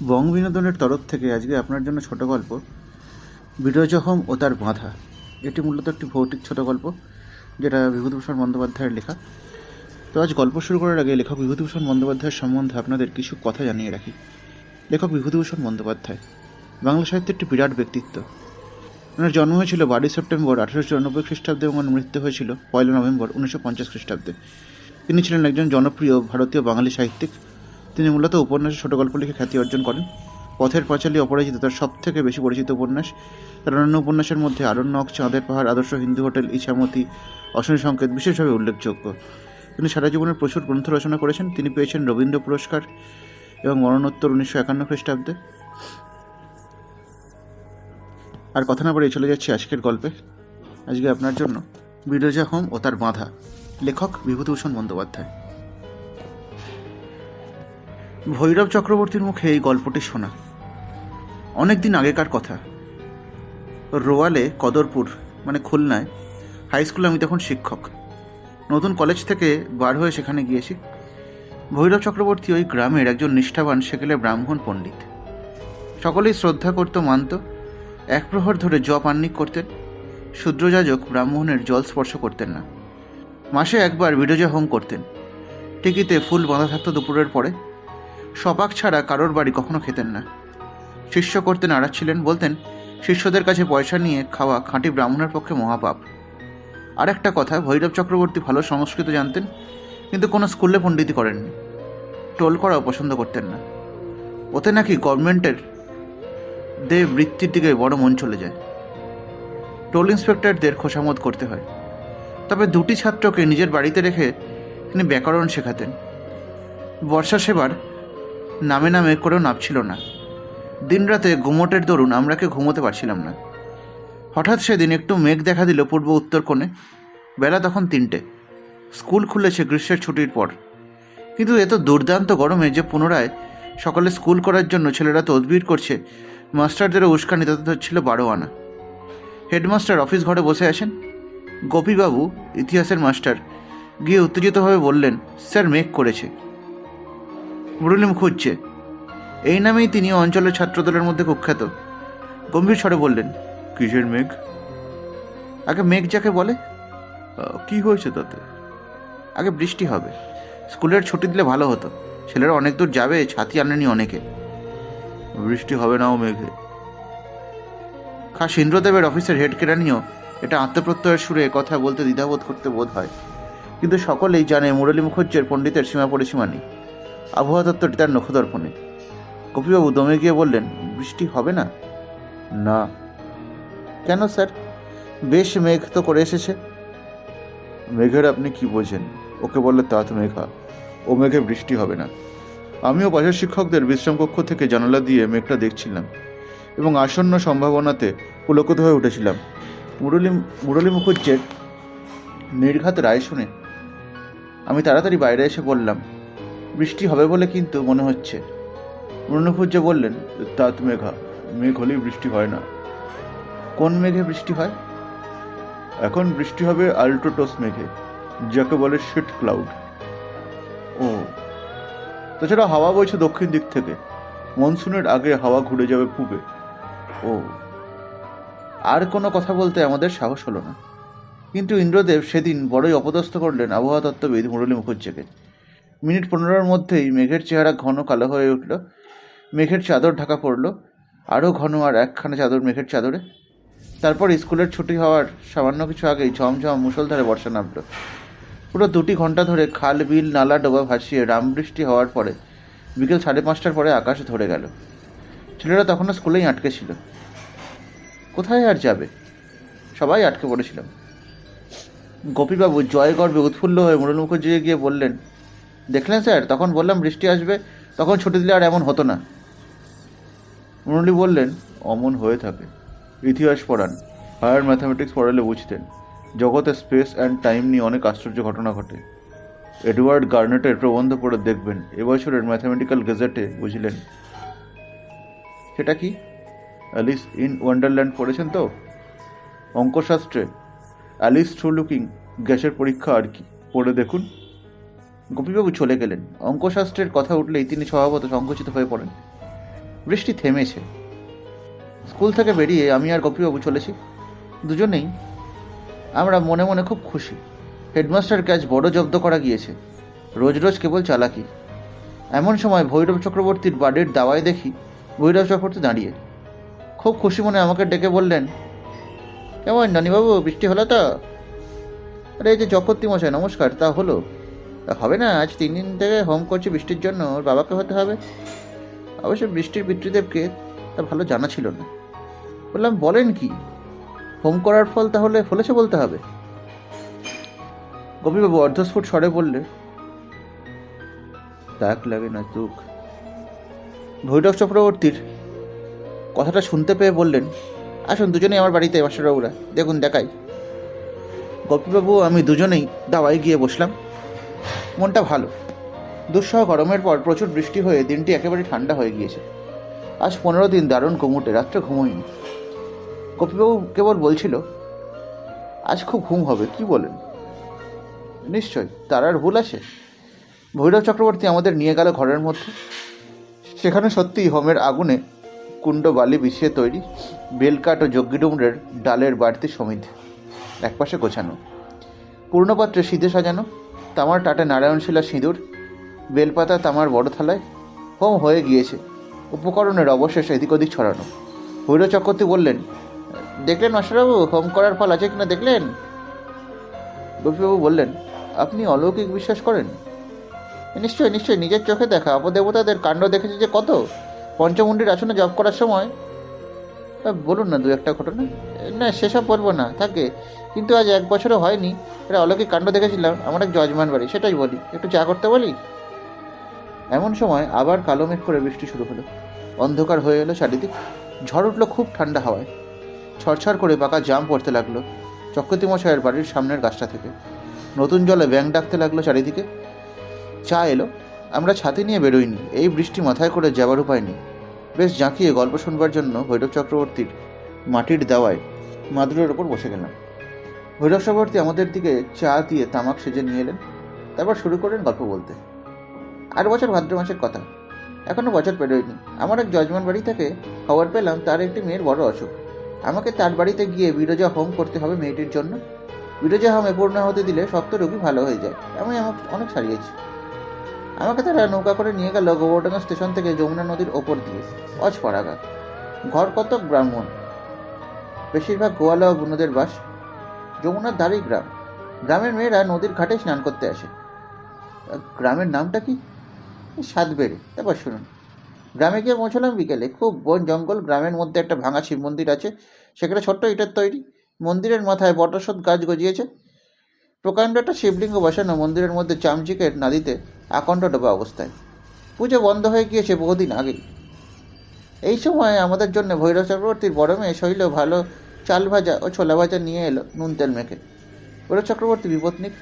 বং বিনোদনের তরফ থেকে আজকে আপনার জন্য ছোট গল্প, বিরজহম ও তার বাঁধা। এটি মূলত একটি ভৌতিক ছোট গল্প, যেটা বিভূতিভূষণ বন্দ্যোপাধ্যায়ের লেখা। তো আজ গল্প শুরু করার আগে লেখক বিভূতিভূষণ বন্দ্যোপাধ্যায়ের সম্বন্ধে আপনাদের কিছু কথা জানিয়ে রাখি। লেখক বিভূতিভূষণ বন্দ্যোপাধ্যায়, বাংলা সাহিত্যের একটি বিরাট ব্যক্তিত্ব। ওনার জন্ম হয়েছিল বারোই সেপ্টেম্বর আঠারোশো চুরানব্বই খ্রিস্টাব্দে এবং ওনার মৃত্যু হয়েছিল পয়লা নভেম্বর উনিশশো পঞ্চাশ খ্রিস্টাব্দে। তিনি ছিলেন একজন জনপ্রিয় ভারতীয় বাঙালি সাহিত্যিক। তিনি মূলত উপন্যাসে ছোট গল্প লিখে খ্যাতি অর্জন করেন। পথের পাঁচালী অপরাজিত তার সব থেকে বেশি পরিচিত উপন্যাস। তার অন্যান্য উপন্যাসের মধ্যে আরণ্যক চাঁদের পাহাড়, আদর্শ হিন্দু হোটেল, ইছামতি অশনি সংকেত বিশেষভাবে উল্লেখযোগ্য। তিনি সারা জীবনে প্রচুর গ্রন্থ রচনা করেছেন। তিনি পেয়েছেন রবীন্দ্র পুরস্কার এবং মরণোত্তর উনিশশো একান্ন খ্রিস্টাব্দে। আর কথা না বাড়িয়ে চলে যাচ্ছি আজকের গল্পে। আজকে আপনার জন্য বিরজা হোম ও তার বাঁধা। লেখক বিভূতিভূষণ বন্দ্যোপাধ্যায়। ভৈরব চক্রবর্তীর মুখে এই গল্পটি শোনা। অনেক দিন আগেকার কথা। রোয়ালে কদরপুর মানে খুলনায় হাই স্কুলে আমি তখন শিক্ষক। নতুন কলেজ থেকে বার হয়ে সেখানে গিয়েছি। ভৈরব চক্রবর্তী ওই গ্রামের একজন নিষ্ঠাবান সেকেলে ব্রাহ্মণ পণ্ডিত। সকলেই শ্রদ্ধা করত, মানত, এক প্রহর ধরে জপ আন্নিক করতেন। শূদ্রযাজক ব্রাহ্মণের জল স্পর্শ করতেন না। মাসে একবার বিরজা হোম করতেন। টিকিতে ফুল বাঁধা থাকতো দুপুরের পরে। সপাক ছাড়া কারোর বাড়ি কখনো খেতেন না। শিষ্য করতেন আড়াত ছিলেন বলতেন, শিষ্যদের কাছে পয়সা নিয়ে খাওয়া খাঁটি ব্রাহ্মণের পক্ষে মহাপাপ। আর একটা কথা, ভৈরব চক্রবর্তী ভালো সংস্কৃত জানতেন, কিন্তু কোনো স্কুলে পণ্ডিতি করেননি। টোল করাও পছন্দ করতেন না। ওতে নাকি গভর্নমেন্টের দে বৃত্তির দিকে বড় মন চলে যায়। টোল ইন্সপেক্টরদের খোসামত করতে হয়। তবে দুটি ছাত্রকে নিজের বাড়িতে রেখে তিনি ব্যাকরণ শেখাতেন। বর্ষা সেবার নামে নামে করেও নাপছিল না। দিনরাতে গুমোটের দরুন আমরা কেউ ঘুমোতে পারছিলাম না। হঠাৎ সেদিন একটু মেঘ দেখা দিল পূর্ব উত্তর কোণে। বেলা তখন তিনটে। স্কুল খুলেছে গ্রীষ্মের ছুটির পর। কিন্তু এত দুর্দান্ত গরমে যে পুনরায় সকালে স্কুল করার জন্য ছেলেরা তদবির করছে, মাস্টারদেরও উস্কানি তাতে হচ্ছিল বারো আনা হেডমাস্টার অফিস ঘরে বসে আছেন? গোপীবাবু, ইতিহাসের মাস্টার, গিয়ে উত্তেজিতভাবে বললেন, স্যার, মেঘ করেছে। মুরলিম খুঁজছে। এই নামেই তিনি অঞ্চলের ছাত্রদলের মধ্যে কুখ্যাত। গম্ভীর স্বরে বললেন কিসের মেঘ? আগে মেঘ যাকে বলে "আহ, কি হয়েছে তাতে? আগে বৃষ্টি হবে। স্কুলের ছুটি দিলে ভালো হতো। ছেলেরা অনেক দূর যাবে ছাতি আনেনি অনেকে। বৃষ্টি হবে না ও মেঘে। খাস ইন্দ্রদেবের অফিসের হেড কেরানিও এটা আত্মপ্রত্যয়ের সুরে কথা বলতে দ্বিধাবোধ করতে বোধ হয়। কিন্তু সকলেই জানে মুরলী মুখর্জের পণ্ডিতের সীমা পরিসীমা নেই। আবহাওয়া দপ্তরটি তার নখদর্পণে। কপিবাবু দমে গিয়ে বললেন, বৃষ্টি হবে না? না। কেন স্যার? বেশ মেঘ তো করে এসেছে। মেঘের আপনি কি বোঝেন? ওকে বললে তাঁত মেঘা। ও মেঘে বৃষ্টি হবে না। আমিও পাশের শিক্ষকদের বিশ্রামকক্ষ থেকে জানালা দিয়ে মেঘটা দেখছিলাম এবং আসন্ন সম্ভাবনাতে পুলকিত হয়ে উঠেছিলাম। মুরলী মুরলী মুখুজ্জের নির্ঘাত রায় শুনে আমি তাড়াতাড়ি বাইরে এসে বললাম বৃষ্টি হবে বলে কিন্তু মনে হচ্ছে। মুরলীমুখুজ্জে বললেন তাঁত মেঘা, মেঘ হলেই বৃষ্টি হয় না। কোন মেঘে বৃষ্টি হয়? এখন বৃষ্টি হবে আল্ট্রোটোস মেঘে, যাকে বলে শিট ক্লাউড। ও, তাছাড়া হাওয়া বইছে দক্ষিণ দিক থেকে। মনসুনের আগে হাওয়া ঘুরে যাবে পূবে। ও, আর কোনো কথা বলতে আমাদের সাহস হলো না। কিন্তু ইন্দ্রদেব সেদিন বড়ই অপদস্থ করলেন আবহাওয়া তত্ত্ববিদ মুরলী মুখুজ্জেকে মিনিট পনেরোর মধ্যেই মেঘের চেহারা ঘন কালো হয়ে উঠল। মেঘের চাদর ঢাকা পড়ল। আরও ঘন আর একখানা চাদর মেঘের চাদরে। তারপর স্কুলের ছুটি হওয়ার সামান্য কিছু আগেই ঝমঝম মুষলধারে বর্ষা নামল। পুরো দুটি ঘণ্টা ধরে খাল, বিল, নালা, ডোবা ভাসিয়ে রামবৃষ্টি হওয়ার পরে বিকেল সাড়ে পাঁচটার পরে আকাশ ধরে গেল। ছেলেরা তখনও স্কুলেই আটকে ছিল। কোথায় আর যাবে? সবাই আটকে পড়েছিলাম গোপীবাবু জয় গর্বে উৎফুল্ল হয়ে মুরলী মুখর্জি গিয়ে বললেন দেখলেন স্যার? তখন বললাম, বৃষ্টি আসবে। তখন ছুটি দিলে আর এমন হতো না। মুরলী বললেন, অমন হয়ে থাকে। ইতিহাস পড়ান। হায়ার ম্যাথামেটিক্স পড়ালে বুঝতেন, জগতে স্পেস অ্যান্ড টাইম নিয়ে অনেক আশ্চর্য ঘটনা ঘটে। এডওয়ার্ড গার্নেটের প্রবন্ধ পড়ে দেখবেন, এবছরের ম্যাথামেটিক্যাল গেজেটে বুঝলেন। সেটা কি? অ্যালিস ইন ওয়ান্ডারল্যান্ড পড়েছেন তো? অঙ্কশাস্ত্রে। অ্যালিস থ্রু লুকিং গ্যাসের পরীক্ষা আর কি? পড়ে দেখুন। গোপীবাবু চলে গেলেন। অঙ্কশাস্ত্রের কথা উঠলেই তিনি স্বভাবত সংকুচিত হয়ে পড়েন। বৃষ্টি থেমেছে। স্কুল থেকে বেরিয়ে আমি আর গোপীবাবু চলেছি। দুজনেই আমরা মনে মনে খুব খুশি। হেডমাস্টার ক্যাচ বড় জব্দ করা গিয়েছে। রোজ রোজ কেবল চালাকি। এমন সময় ভৈরব চক্রবর্তীর বাড়ির দাওয়ায় দেখি ভৈরব চক্রবর্তী দাঁড়িয়ে। খুব খুশি মনে আমাকে ডেকে বললেন কেমন নানিবাবু বৃষ্টি হলো তো? আরে, এই যে চক্রবর্তী মশাই, নমস্কার, তা হলো? হবে না, আজ তিন দিন থেকে হোম করছি বৃষ্টির জন্য, ওর বাবাকে হতে হবে। অবশ্য বৃষ্টির পিতৃদেবকে তা ভালো জানা ছিল না। বললাম, বলেন কি? হোম করার ফল তাহলে ফলেছে বলতে হবে। গোপীবাবু অর্ধস্ফুট স্বরে বললে দাগ লাগে না দুঃখ। ভৈরব চক্রবর্তীর কথাটা শুনতে পেয়ে বললেন, আসুন দুজনেই আমার বাড়িতে, মাস্টারবাবুরা। দেখুন, দেখাই। গোপীবাবু, আমি দুজনেই দাওয়ায় গিয়ে বসলাম। মনটা ভালো। দুঃসহ গরমের পর প্রচুর বৃষ্টি হয়ে দিনটি একেবারে ঠান্ডা হয়ে গিয়েছে। আজ পনেরো দিন দারুণ ঘুমোটে, রাত্রে ঘুমোইনি। কপিবাবু কেবল বলছিল, আজ খুব ঘুম হবে, কি বলেন? নিশ্চয়, তার আর ভুল আছে। ভৈরব চক্রবর্তী আমাদের নিয়ে গেল ঘরের মধ্যে। সেখানে সত্যিই হোমের আগুনে কুণ্ড বালি বিছিয়ে তৈরি বেলকাঠ ও যজ্ঞিডুমরের ডালের বাড়তি সমিধ, একপাশে গোছানো। পূর্ণপাত্রে সিধে সাজানো তামার টাটে নারায়ণশিলা সিঁদুর, বেলপাতা তামার বড় থালায় হোম হয়ে গিয়েছে। উপকরণের অবশেষ এদিক ওদিক ছড়ানো। ভৈর চক্রবর্তী বললেন, দেখলেন মাস্টারবাবু, হোম করার ফল আছে কিনা দেখলেন? গোপীবাবু বললেন, আপনি অলৌকিক বিশ্বাস করেন? নিশ্চয়ই নিশ্চয়ই নিজের চোখে দেখা। অপদেবতাদের কাণ্ড দেখেছে যে কত। পঞ্চমুণ্ডির আসনে জব করার সময় বলুন না দু একটা ঘটনা? না, সেসব বলব না। থাকে কিন্তু আজ এক বছরও হয়নি। এটা অলৌকিক কাণ্ড দেখেছিলাম আমার এক জজমান বাড়ি, সেটাই বলি। একটু চা করতে বলি? এমন সময় আবার কালো মেঘ করে বৃষ্টি শুরু হলো। অন্ধকার হয়ে এলো চারিদিক। ঝড় উঠল খুব ঠান্ডা হাওয়ায়। ছড়ছড় করে পাকা জাম পড়তে লাগল চক্রতি মশাইয়ের বাড়ির সামনের গাছটা থেকে। নতুন জলে ব্যাং ডাকতে লাগল চারিদিকে। চা এলো, আমরা ছাতি নিয়ে বেরোইনি, এই বৃষ্টি মাথায় করে যাবার উপায় নেই। বেশ জাঁকিয়ে গল্প শুনবার জন্য ভৈরব চক্রবর্তীর মাটির দেওয়ায় মাদুরের ওপর বসে গেলাম। ভৈরব আমাদের দিকে চা দিয়ে তামাক সেজে নিয়ে এলেন। তারপর শুরু করেন গল্প বলতে। আট বছর ভাদ্র মাসের কথা। এখনও বছর পেরোয়নি। আমার এক জজমান বাড়ি থেকে খবর পেলাম, তার একটি মেয়ের বড় অসুখ। আমাকে তার বাড়িতে গিয়ে বিরজা হোম করতে হবে মেয়েটির জন্য। বিরজা হোমে পূর্ণ হতে দিলে শক্ত রোগী ভালো হয়ে যায়। আমি আমাকে অনেক ছাড়িয়েছি আমাকে তারা নৌকা করে নিয়ে গেল গোবর্ধনা স্টেশন থেকে যমুনা নদীর ওপর দিয়ে। অজ অজপরাগা ঘর কত ব্রাহ্মণ। বেশিরভাগ গোয়ালা ও বুনোদের বাস যমুনার ধারেই গ্রাম। গ্রামের মেয়েরা নদীর ঘাটে স্নান করতে আসে। গ্রামের নামটা কি? সাতবেড়ে। তারপর শুনুন। গ্রামে গিয়ে পৌঁছলাম বিকেলে। খুব বন জঙ্গল, গ্রামের মধ্যে একটা ভাঙা শিব মন্দির আছে। সেখানে ছোট্ট ইটের তৈরি। মন্দিরের মাথায় বটসৎ গাছ গজিয়েছে। প্রকাণ্ড একটা শিবলিঙ্গ বসানো মন্দিরের মধ্যে চামচিকের নাদিতে আকণ্ঠ ডোবা অবস্থায়। পুজো বন্ধ হয়ে গিয়েছে বহুদিন আগেই। এই সময় আমাদের জন্য ভৈরব চক্রবর্তীর বড় মেয়ে শৈল ভালো চাল ভাজা ও ছোলা ভাজা নিয়ে এলো নুন তেল মেখে। ভৈরব চক্রবর্তী বিপত্নিক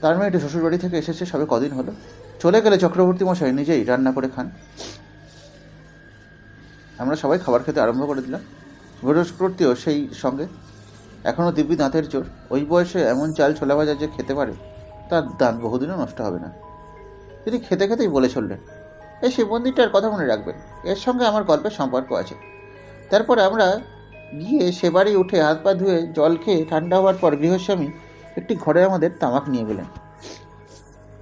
তার মেয়েটি শ্বশুরবাড়ি থেকে এসেছে, সবে কদিন হলো। চলে গেলে চক্রবর্তী মশাই নিজেই রান্না করে খান। আমরা সবাই খাবার খেতে আরম্ভ করে দিলাম। চক্রবর্তীও সেই সঙ্গে। এখনও দিব্যি দাঁতের জোর। ওই বয়সে এমন চাল ছোলা ভাজা যে খেতে পারে, তার দাঁত বহুদিনও নষ্ট হবে না। তিনি খেতে খেতেই বলে চললেন, এই শিব মন্দিরটার কথা মনে রাখবেন। এর সঙ্গে আমার গল্পের সম্পর্ক আছে। তারপরে আমরা গিয়ে সে বাড়ি উঠে হাত পা ধুয়ে জল খেয়ে ঠান্ডা হওয়ার পর গৃহস্বামী একটি ঘরে আমাদের তামাক নিয়ে গেলেন।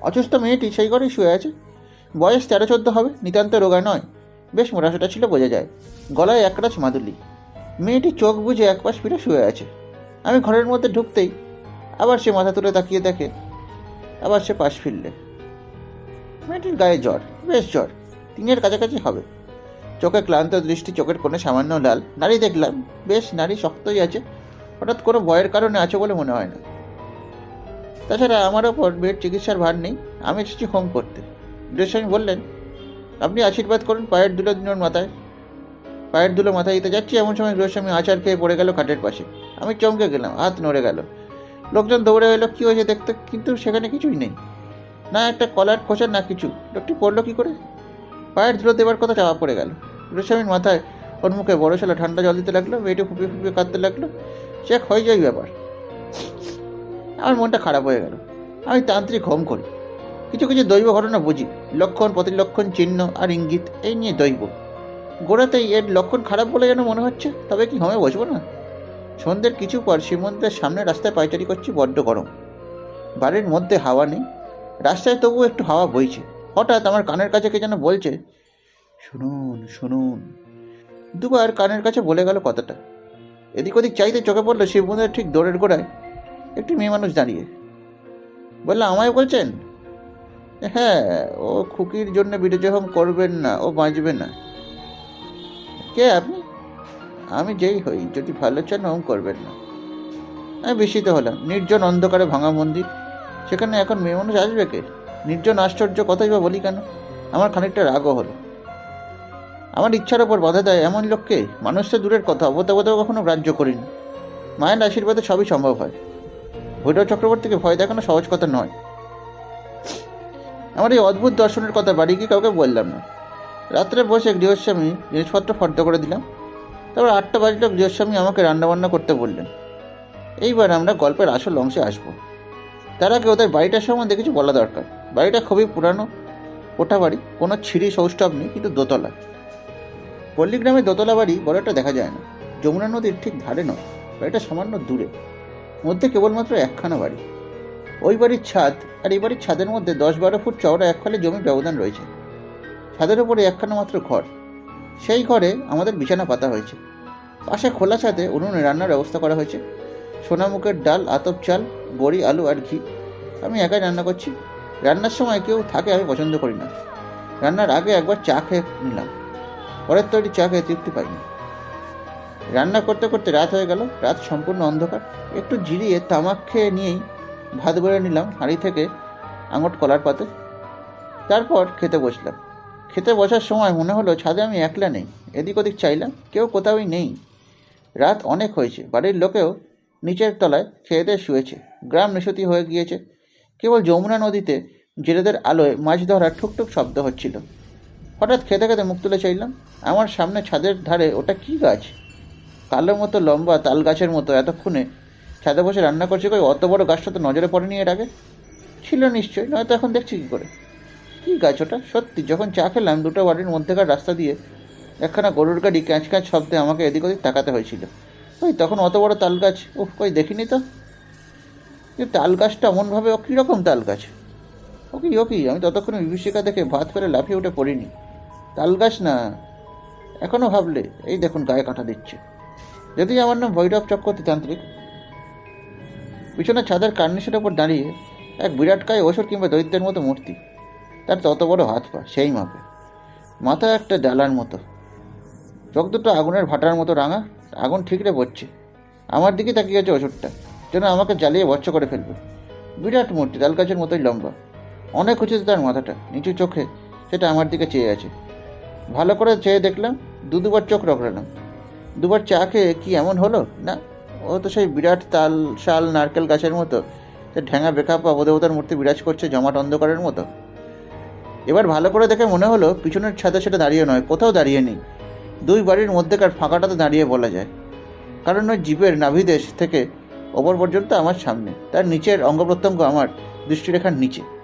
অসুস্থ মেয়েটি সেই ঘরেই শুয়ে আছে। বয়স তেরো চোদ্দ হবে, নিতান্ত রোগা নয়। বেশ মোটাসোটা ছিল, বোঝা যায়। গলায় একরাচ মাদুলি। মেয়েটি চোখ বুজে এক পাশ ফিরে শুয়ে আছে। আমি ঘরের মধ্যে ঢুকতেই আবার সে মাথা তুলে তাকিয়ে দেখে, আবার সে পাশ ফিরলে। মেয়েটির গায়ে জ্বর, বেশ জ্বর। তিনের কাছাকাছি হবে। চোখে ক্লান্ত দৃষ্টি, চোখের কোণে সামান্য লাল। নারী দেখলাম, বেশ নারী শক্তই আছে। হঠাৎ কোনো ভয়ের কারণে আছে বলে মনে হয় না। তাছাড়া আমার ওপর বেড চিকিৎসার ভার নেই, আমি এসেছি হোম করতে। গৃহস্বামী বললেন, আপনি আশীর্বাদ করুন, পায়ের দুলো দিনের মাথায়। পায়ের দুলো মাথায় দিতে যাচ্ছি। এমন সময় গৃহস্বামী আচার খেয়ে পড়ে গেল খাটের পাশে। আমি চমকে গেলাম, হাত নড়ে গেল। লোকজন দৌড়ে এলো, কী হয়েছে দেখতে? কিন্তু সেখানে কিছুই নেই। না একটা কলার খোঁচা না কিছু। লোকটি পড়ল কী করে? পায়ের ধুলো দেবার কথা চাপা পড়ে গেল। গৃহস্বামীর মাথায় ওর মুখে বড় ছেলে ঠান্ডা জল দিতে লাগল, মেয়েটি ফুপিয়ে ফুপিয়ে কাঁদতে লাগল। সে এক হয়ে যায় ব্যাপার। আমার মনটা খারাপ হয়ে গেল। আমি তান্ত্রিক হোম করি। কিছু কিছু দৈব ঘটনা বুঝি। লক্ষণ, প্রতিলক্ষণ, চিহ্ন আর ইঙ্গিত, এই নিয়ে দৈব। গোড়াতেই এর লক্ষণ খারাপ বলে যেন মনে হচ্ছে, তবে কি হমে বসবো না? সন্ধ্যের কিছু পর শ্রীমন্দিরের সামনে রাস্তায় পাইচারি করছি বড্ড গরম। বাড়ির মধ্যে হাওয়া নেই। রাস্তায় তবুও একটু হাওয়া বইছে। হঠাৎ আমার কানের কাছে কে যেন বলছে শুনুন শুনুন। দুবার কানের কাছে বলে গেল কথাটা। এদিক ওদিক চাইতে চোখে পড়ল শিবমন্দিরের ঠিক দৌড়ের গোড়ায় একটি মেয়ে মানুষ দাঁড়িয়ে। বলল, আমায় বলছেন? হ্যাঁ ও খুকির জন্য বিরোধী হোম করবেন না, ও বাঁচবে না। কে আপনি? আমি যেই হই, যদি ভালো চান হোম করবেন না। আমি বিস্মিত হলাম। নির্জন অন্ধকারে ভাঙা মন্দির, সেখানে এখন মেয়ে মানুষ আসবে কে? নির্জন আশ্চর্য কথাই বা বলি কেন? আমার খানিকটা রাগও হলো। আমার ইচ্ছার ওপর বাধা দেয় এমন লোককে? মানুষ তো দূরের কথা অবতাবতাও কখনো গ্রাহ্য করি না মায়ের আশীর্বাদে সবই সম্ভব হয়। ভৈরব চক্রবর্তীকে ভয় দেখানো সহজ কথা নয়। আমার এই অদ্ভুত দর্শনের কথা বাড়ি গিয়ে কাউকে বললাম না? রাত্রে বসে গৃহস্বামী জিনিসপত্র ফর্দ করে দিলাম। তারপর আটটা বাজলে গৃহস্বামী আমাকে রান্নাবান্না করতে বললেন। এইবার আমরা গল্পের আসল অংশে আসব। তার আগে ওদের বাড়িটার সম্বন্ধে কিছু বলা দরকার। বাড়িটা খুবই পুরানো। কোঠা বাড়ি কোনো ছিঁড়ি সৌষ্ঠব নেই, কিন্তু দোতলা। পল্লীগ্রামে দোতলা বাড়ি বড় একটা দেখা যায় না। যমুনা নদীর ঠিক ধারে নয়, বাড়িটা সামান্য দূরে। মধ্যে কেবলমাত্র একখানা বাড়ি। ওই বাড়ির ছাদ আর এই বাড়ির ছাদের মধ্যে দশ বারো ফুট চওড়া এক খালি জমির ব্যবধান রয়েছে। ছাদের উপরে একখানা মাত্র ঘর। সেই ঘরে আমাদের বিছানা পাতা হয়েছে। পাশে খোলা ছাদে উনুনে রান্নার ব্যবস্থা করা হয়েছে। সোনামুখের ডাল, আতপ চাল, বড়ি, আলু আর ঘি। আমি একাই রান্না করছি। রান্নার সময় কেউ থাকে আমি পছন্দ করি না। রান্নার আগে একবার চা খেয়ে নিলাম। পরের তৈরি চা খেয়ে তৃপ্তি পাইনি। রান্না করতে করতে রাত হয়ে গেল, রাত সম্পূর্ণ অন্ধকার। একটু জিরিয়ে তামাক খেয়ে নিয়েই ভাত বেড়ে নিলাম হাঁড়ি থেকে আঙট কলার পাতে। তারপর খেতে বসলাম। খেতে বসার সময় মনে হলো ছাদে আমি একলা নেই, এদিক ওদিক চাইলাম, কেউ কোথাওই নেই। রাত অনেক হয়েছে, বাড়ির লোকেও নিচের তলায় খেয়ে দিয়ে শুয়েছে, গ্রাম নিশুতি হয়ে গিয়েছে। কেবল যমুনা নদীতে জেলেদের আলোয় মাছ ধরার ঠুকঠুক শব্দ হচ্ছিল। হঠাৎ খেতে খেতে মুখ তুলে চাইলাম, আমার সামনে ছাদের ধারে ওটা কি গাছ? কালো মতো, লম্বা, তাল গাছের মতো, এতক্ষণে ছাদে বসে রান্না করছে কই, অত বড় গাছটা তো নজরে পড়েনি এর আগে। ছিল নিশ্চয়ই, নয়তো এখন দেখছি কী করে। কী গাছ ওটা? সত্যি, যখন চা খেলাম, দুটো বাড়ির মধ্যেকার রাস্তা দিয়ে একখানা গরুর গাড়ি ক্যাঁচ ক্যাঁচ শব্দে আমাকে এদিক ওদিক তাকাতে হয়েছিল। ওই তখন অত বড় তাল গাছ? উফ, কই, দেখিনি তো। কিন্তু তাল গাছটা এমনভাবে ও কীরকম তাল গাছ? ও কি ও কি? আমি ততক্ষণে বিভীষিকা দেখে ভাত করে লাফিয়ে উঠে পড়িনি। তাল গাছ না? এখনও ভাবলে, এই দেখুন গায়ে কাঁটা দিচ্ছে। যদি আমার নাম ভৈরব চক্রবর্তী তান্ত্রিক পিছনে ছাদের কার্নিশের ওপর দাঁড়িয়ে এক বিরাটকায় ওষুধ কিংবা দৈত্যের মতো মূর্তি, তার তত বড় হাত পা, সেই মাপে। মাথা একটা ডালার মতো। চোখ দুটো আগুনের ভাটার মতো রাঙা, আগুন ঠিকরে পড়ছে আমার দিকে তাকিয়ে আছে ওষুধটা যেন আমাকে জ্বালিয়ে বচ্চ করে ফেলবে। বিরাট মূর্তি, তাল গাছের মতোই লম্বা। অনেক উঁচুতে তার মাথাটা, নিচু চোখে সেটা আমার দিকে চেয়ে আছে। ভালো করে চেয়ে দেখলাম দু দুবার চোখ রগড়ালাম। দুবার চা খেয়ে কি এমন হলো? না, ও তো সেই বিরাট তাল, শাল, নারকেল গাছের মতো সে ঢ্যাঙা বেখাপা দেবতার মূর্তি বিরাজ করছে জমাট অন্ধকারের মতো। এবার ভালো করে দেখে মনে হলো, পিছনের ছাদে সেটা দাঁড়িয়ে নয়, কোথাও দাঁড়িয়ে নেই। দুই বাড়ির মধ্যেকার ফাঁকাটাতে দাঁড়িয়ে বলা যায়। কারণ ওই জীবের নাভিদেশ থেকে ওপর পর্যন্ত আমার সামনে, তার নিচের অঙ্গ প্রত্যঙ্গ আমার দৃষ্টিরেখার নিচে।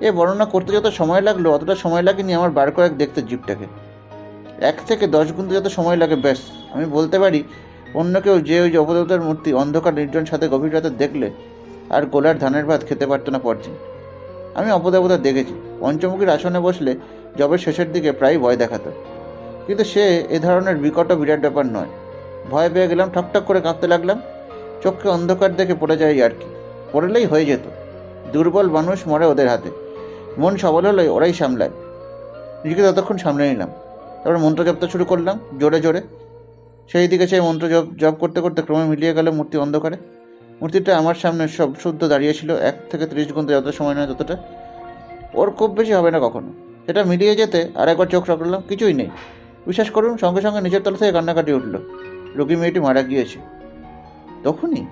এ বর্ণনা করতে যত সময় লাগল, অতটা সময় লাগেনি আমার বার কয়েক দেখতে জীবটাকে। এক থেকে দশ গুণ যত সময় লাগে, ব্যাস। আমি বলতে পারি, অন্য কেউ যে ওই অবদেবতার মূর্তি অন্ধকার নির্জন সাথে গভীর রাতে দেখলে, আর গোলার ধানের ভাত খেতে পারতো না পরদিন। আমি অপদেবতা দেখেছি। পঞ্চমুখীর আসনে বসলে জবের শেষের দিকে প্রায় ভয় দেখাতো। কিন্তু সে এ ধরনের বিকট বিরাট ব্যাপার নয়। ভয় পেয়ে গেলাম ঠকঠক করে কাঁপতে লাগলাম। চোখকে অন্ধকার দেখে পড়ে যায় আর কি। পড়লেই হয়ে যেত। দুর্বল মানুষ মরে ওদের হাতে। মন সবল হলে, ওরাই সামলায়। নিজেকে ততক্ষণ সামলে নিলাম। তারপর মন্ত্র জপতে শুরু করলাম, জোরে জোরে। সেই দিকে সেই মন্ত্র জপ জপ করতে করতে ক্রমে মিলিয়ে গেল মূর্তি অন্ধকারে। মূর্তিটা আমার সামনে সব শুদ্ধ দাঁড়িয়েছিল এক থেকে ত্রিশ গুণ যত সময় নয় ততটা। ওর খুব বেশি হবে না কখনো। সেটা মিলিয়ে যেতে আর একবার চোখ রাখলাম, কিছুই নেই। বিশ্বাস করুন, সঙ্গে সঙ্গে নিজের তলা থেকে কান্নাকাটি উঠল। রোগী মেয়েটি মারা গিয়েছে। তখনই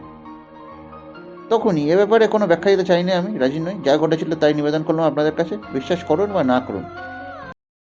তখনই এ ব্যাপারে কোনো ব্যাখ্যা দিতে চাইনি আমি, রাজি নই। যা ঘটেছিল তাই নিবেদন করলাম আপনাদের কাছে। বিশ্বাস করুন বা না করুন।